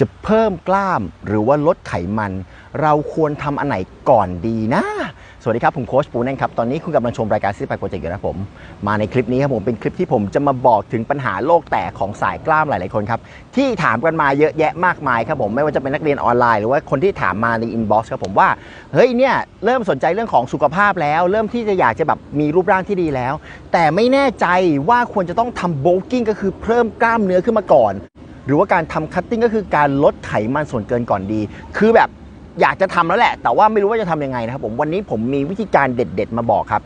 จะเพิ่มกล้ามหรือว่าลดไขมัน เราควรทำอันไหนก่อนดีนะ สวัสดีครับ ผมโค้ชปูนั่นครับ ตอนนี้คุณกำลังชมรายการซิสไปโปรเจกต์อยู่นะผม มาในคลิปนี้ครับผมเป็นคลิปที่ผมจะมาบอกถึงปัญหาโลกแตกของสายกล้ามหลาย ๆ คนครับ ที่ถามกันมาเยอะแยะมากมายครับผมไม่ว่าจะเป็นนักเรียนออนไลน์หรือว่าคนที่ถามมาในอินบ็อกซ์ครับผมว่าเฮ้ยเนี่ยเริ่มสนใจเรื่องของสุขภาพแล้ว เริ่มที่จะอยากจะแบบมีรูปร่างที่ดีแล้ว แต่ไม่แน่ใจว่าควรจะต้องทำโบกิ้งก็คือเพิ่มกล้ามเนื้อขึ้นมาก่อน รือว่าการทำคัตติ้งก็คือการลดไขมันส่วนเกินก่อนดี คือแบบ อยากจะทำแล้วแหละ แต่ว่าไม่รู้ว่าจะทำยังไงนะครับผมวันนี้ผมมีวิธีการเด็ด ๆ มาบอกครับ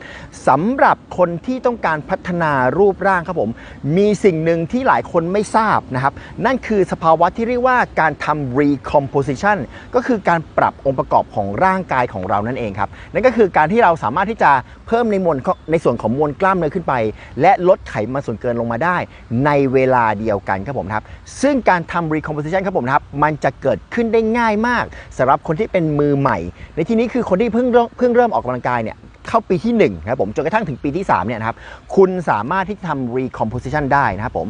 สำหรับคนที่ต้องการพัฒนารูปร่างครับผม มีสิ่งหนึ่งที่หลายคนไม่ทราบนะครับ นั่นคือสภาวะที่เรียกว่าการทำ recomposition ก็คือการปรับองค์ประกอบของร่างกายของเรานั่นเองครับนั่นก็คือการที่เราสามารถที่จะเพิ่มในมวลในส่วนของมวลกล้ามเนื้อขึ้นไป และลดไขมันส่วนเกินลงมาได้ ในเวลาเดียวกันครับผมครับซึ่งการทำ recomposition ครับผมครับมันจะเกิดขึ้นได้ง่ายมากสำหรับคนที่เป็นมือใหม่ ในที่นี้คือคนที่เพิ่งเริ่มเพิ่งเริ่มออกกำลังกายเนี่ยเข้าปีที่1นะครับผมจนกระทั่งถึงปีที่3เนี่ยนะครับคุณสามารถที่จะทำ recomposition ได้นะครับผม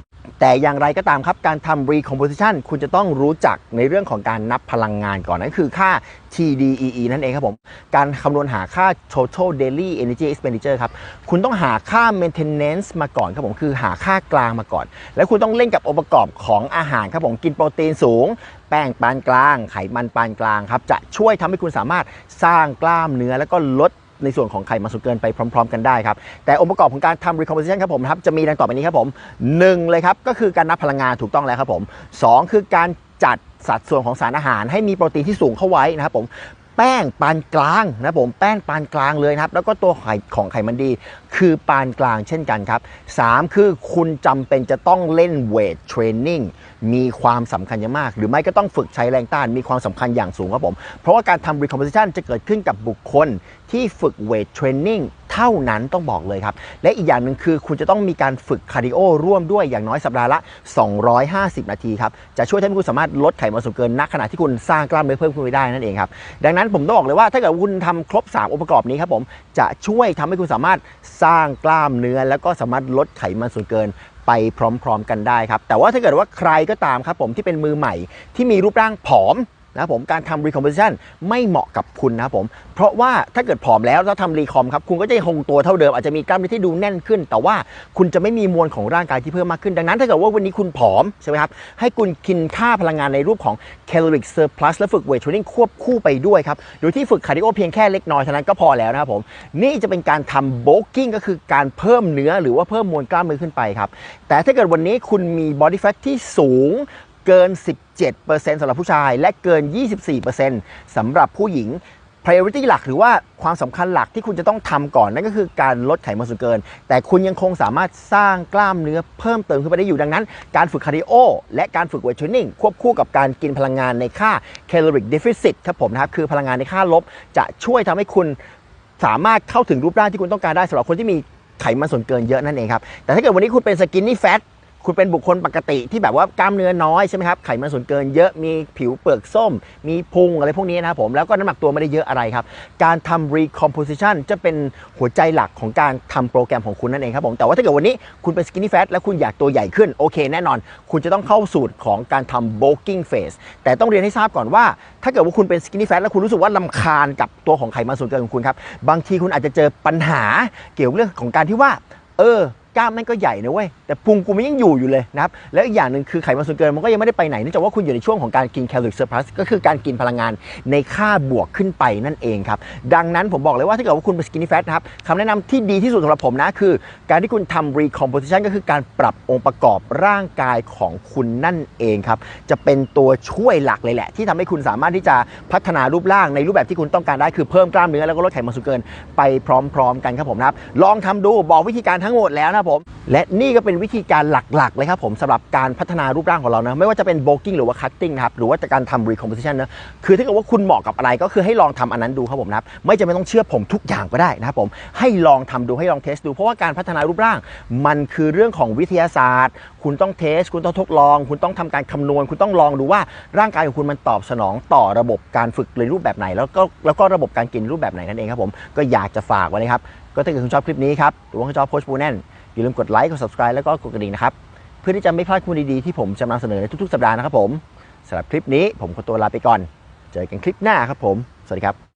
แต่อย่างไรก็ตามครับการทำ recomposition คุณจะต้องรู้จักในเรื่องของการนับพลังงานก่อนนั่นคือค่า TDEE นั่นเองครับผม การคำนวณหาค่า total daily energy expenditure ครับ คุณต้องหาค่า maintenance มาก่อนครับผม คือหาค่ากลางมาก่อน แล้วคุณต้องเล่นกับองค์ประกอบของอาหารครับผม กินโปรตีนสูง แป้งปานกลาง ไขมันปานกลางครับ จะช่วยทำให้คุณสามารถสร้างกล้ามเนื้อแล้วก็ลด ในส่วนของไข่มันสุกเกินไปพร้อม ๆ กันได้ครับ แต่องค์ประกอบของการทำ recomposition ครับผมครับจะมีดังต่อไปนี้ครับผมหนึ่งเลยครับก็คือการนับพลังงานถูกต้องแล้วครับผมสองคือการจัดสัดส่วนของสารอาหารให้มีโปรตีนที่สูงเข้าไว้นะครับผม แป้งปานกลางนะผมแป้งปานกลางเลยครับ แล้วก็ตัวไข่ของไขมันดี คือปานกลางเช่นกันครับสามคือคุณจำเป็นจะต้องเล่นเวทเทรนนิ่งมีความสำคัญอย่างมาก หรือไม่ก็ต้องฝึกใช้แรงต้านมีความสำคัญอย่างสูงครับผม เพราะว่าการทำ recomposition จะเกิดขึ้นกับบุคคลที่ฝึกเวทเทรนนิ่ง เท่านั้นต้องบอกเลยครับ และอีกอย่างหนึ่งคือคุณจะต้องมีการฝึกคาร์ดิโอร่วมด้วยอย่างน้อยสัปดาห์ละ 250 นาทีครับ จะช่วยทำให้คุณสามารถลดไขมันส่วนเกินณขณะที่คุณสร้างกล้ามเนื้อเพิ่มขึ้นไปได้นั่นเองครับ ดังนั้นผมต้องบอกเลยว่าถ้าเกิดคุณทำครบ 3 องค์ประกอบนี้ครับผมจะช่วยทำให้คุณสามารถสร้างกล้ามเนื้อ แล้วก็สามารถลดไขมันส่วนเกินไปพร้อม ๆ กันได้ครับ แต่ว่าถ้าเกิดว่าใครก็ตามครับผมที่เป็นมือใหม่ที่มีรูปร่างผอม นะผมการทำ recomposition ไม่เหมาะกับคุณนะผมเพราะว่าถ้าเกิดผอมแล้วแล้วทำรีคอมครับคุณก็จะคงตัวเท่าเดิมอาจจะมีกล้ามเนื้อที่ดูแน่นขึ้น แต่ว่าคุณจะไม่มีมวลของร่างกายที่เพิ่มมากขึ้นดังนั้น ถ้าเกิดว่าวันนี้คุณผอมใช่ไหมครับให้คุณกินค่าพลังงานในรูปของ caloric surplus และฝึก weight training ควบคู่ไปด้วยครับโดยที่ฝึกคาร์ดิโอเพียงแค่เล็กน้อยเท่านั้นก็พอแล้วนะครับผมนี่จะเป็นการทำ bulking ก็คือการเพิ่มเนื้อหรือว่าเพิ่มมวลกล้ามเนื้อขึ้นไปครับแต่ถ้าเกิดวันนี้คุณมี body fat ที่สูง เกิน 17%สำหรับผู้ชาย และเกิน 24%สำหรับผู้หญิง priority หลักหรือว่าความสำคัญหลักที่คุณจะต้องทำก่อนนั่นก็คือการลดไขมันส่วนเกิน แต่คุณยังคงสามารถสร้างกล้ามเนื้อเพิ่มเติมขึ้นไปได้อยู่ดังนั้น การฝึกคาร์ดิโอและการฝึกเวทเทรนนิ่งควบคู่กับการกินพลังงานในค่า caloric deficit ครับผมนะครับ คือพลังงานในค่าลบ จะช่วยทำให้คุณสามารถเข้าถึงรูปร่างที่คุณต้องการได้สำหรับคนที่มีไขมันส่วนเกินเยอะนั่นเองครับ แต่ถ้าเกิดวันนี้คุณเป็นสกินนี่แฟต คุณเป็นบุคคลปกติที่แบบว่ากล้ามเนื้อน้อยใช่ไหมครับไขมันส่วนเกินเยอะมีผิวเปลือกส้ม มีพุงอะไรพวกนี้นะครับผมแล้วก็น้ำหนักตัวไม่ได้เยอะอะไรครับ การทำ recomposition จะเป็นหัวใจหลักของการทำโปรแกรมของคุณนั่นเองครับผมแต่ว่าถ้าเกิดวันนี้คุณเป็น skinny fat แล้วคุณอยากตัวใหญ่ขึ้นโอเคแน่นอน คุณจะต้องเข้าสูตรของการทำ bulking phase แต่ต้องเรียนให้ทราบก่อนว่า ถ้าเกิดว่าคุณเป็น skinny fat แล้วคุณรู้สึกว่าลำคาญกับตัวของไขมันส่วนเกินของคุณครับบางทีคุณอาจจะเจอปัญหาเกี่ยวกับเรื่องของการที่ว่า เออ กล้ามแม่งก็ใหญ่นะเว้ยแต่พุงกูมันยังอยู่อยู่เลยนะครับแล้วอีกอย่างหนึ่งคือไขมันส่วนเกินมันก็ยังไม่ได้ไปไหนเนื่องจากว่าคุณอยู่ในช่วงของการกินแคลอรี่เซอร์พลัสก็คือการกินพลังงานในค่าบวกขึ้นไปนั่นเองครับดังนั้นผมบอกเลยว่าถ้าเกิดว่าคุณเป็นสกินนี่แฟตนะครับคำแนะนำที่ดีที่สุดสำหรับผมนะคือ การที่คุณทำ recomposition ก็คือการปรับองค์ประกอบร่างกายของคุณนั่นเองครับจะเป็นตัวช่วยหลักเลยแหละ ที่ทำให้คุณสามารถที่จะพัฒนารูปร่างในรูปแบบที่คุณต้องการได้คือเพิ่มกล้ามเนื้อแล้วก็ลดไขมันส่วนเกินไปพร้อม ๆ กันครับผมนะครับลองทำดูบอกวิธีการทั้งหมดแล้วนะผม และนี่ก็เป็นวิธีการหลักๆ เลยครับผมสำหรับการพัฒนารูปร่างของเรานะไม่ว่าจะเป็น bulking หรือว่า cutting นะครับหรือว่าจะการทำ recomposition นะคือถ้าเกิดว่าคุณเหมาะกับอะไรก็คือให้ลองทำอันนั้นดูครับผมนะครับไม่จำเป็นต้องเชื่อผมทุกอย่างก็ได้นะครับผมให้ลองทำดูให้ลองเทสดู เพราะว่าการพัฒนารูปร่าง มันคือเรื่องของวิทยาศาสตร์ คุณต้องเทส คุณต้องทดลอง คุณต้องทำการคำนวณ คุณต้องลองดูว่าร่างกายของคุณมันตอบสนองต่อระบบการฝึกในรูปแบบไหน แล้วก็แล้วก็ระบบการกินรูปแบบไหนนั่นเองครับผมก็อยากจะฝากไว้นะครับก็ถ้าเกิดคุณชอบคลิปนี้ครับหรือว่าคุณชอบโพสต์ปูแน่นอย่าลืมกดไลค์กด subscribe แล้วก็กดกระดิ่งนะครับ เพื่อที่จะไม่พลาดข้อมูลดีๆที่ผมจะนำเสนอในทุกๆ สัปดาห์นะครับผมสำหรับคลิปนี้ผมขอตัวลาไปก่อน เจอกันคลิปหน้าครับผม สวัสดีครับ